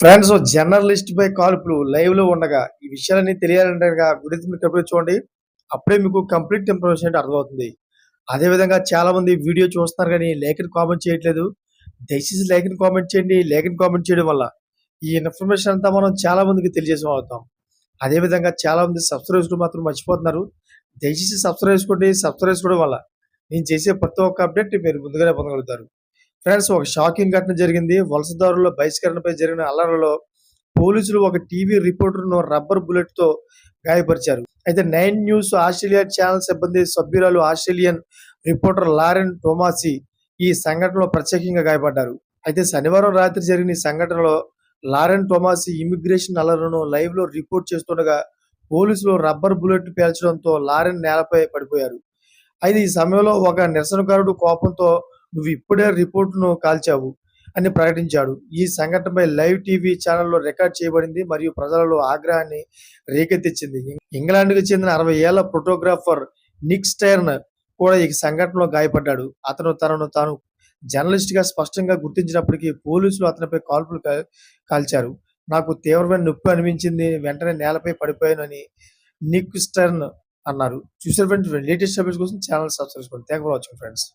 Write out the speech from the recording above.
Friends journalist పై కాల్పులు లైవ్లో ఉండగా ఈ విషయాలన్నీ తెలియాలంటే గురించి మీరు కంప్లీట్ చూడండి. అప్పుడే మీకు కంప్లీట్ ఇన్ఫర్మేషన్ అంటే అర్థమవుతుంది. అదే విధంగా చాలా మంది వీడియో చూస్తున్నారు కానీ లేఖని కామెంట్ చేయట్లేదు. దయచేసి లేఖని కామెంట్ చేయండి. లేఖని కామెంట్ చేయడం వల్ల ఈ ఇన్ఫర్మేషన్ అంతా మనం చాలా మందికి తెలియజేసిన అవుతాం. అదే విధంగా చాలా మంది సబ్స్క్రైబ్ చేసుకోవడం మాత్రం మర్చిపోతున్నారు. దయచేసి సబ్స్క్రైబ్ చేసుకోండి సబ్స్క్రైబ్ చేసుకోవడం వల్ల నేను చేసే ప్రతి ఒక్క అప్డేట్ మీరు ముందుగానే పొందగలుగుతారు. ఫ్రెండ్స్ ఒక షాకింగ్ ఘటన జరిగింది. వలసదారుల బహిష్కరణపై జరిగిన అల్లర్లలో పోలీసులు ఒక టీవీ రిపోర్టర్ను రబ్బర్ బుల్లెట్తో గాయపరిచారు. అయితే నైన్ న్యూస్ ఆస్ట్రేలియా ఛానల్ సిబ్బంది సభ్యురాలు ఆస్ట్రేలియన్ రిపోర్టర్ లారెన్ టోమాసి ఈ సంఘటనలో ప్రత్యేకంగా గాయపడ్డారు. అయితే శనివారం రాత్రి జరిగిన ఈ సంఘటనలో లారెన్ టోమాసి ఇమిగ్రేషన్ అల్లర్లను లైవ్లో రిపోర్ట్ చేస్తుండగా పోలీసులు రబ్బర్ బుల్లెట్ పేల్చడంతో లారెన్ నేలపై పడిపోయారు. అయితే ఈ సమయంలో ఒక నిరసనకారుడు కోపంతో నువ్వు ఇప్పుడే రిపోర్టును కాల్చావు అని ప్రకటించాడు. ఈ సంఘటనపై లైవ్ టీవీ ఛానల్లో రికార్డ్ చేయబడింది మరియు ప్రజలలో ఆగ్రహాన్ని రేకెత్తించింది. ఇంగ్లాండ్కు చెందిన అరవై ఏళ్ళ ఫోటోగ్రాఫర్ నిక్ స్టైర్న్ కూడా ఈ సంఘటనలో గాయపడ్డాడు. అతను తనను తాను జర్నలిస్ట్గా స్పష్టంగా గుర్తించినప్పటికీ పోలీసులు అతనిపై కాల్పులు కాల్చారు. నాకు తీవ్రమైన నొప్పి అనిపించింది వెంటనే నేలపై పడిపోయానని నిక్ స్టర్న్ అన్నారు. చూసారు ఫ్రెండ్స్ లేటెస్ట్ అప్డేట్స్ కోసం ఛానల్ సబ్స్క్రైబ్ చేసుకోండి. Thank for watching friends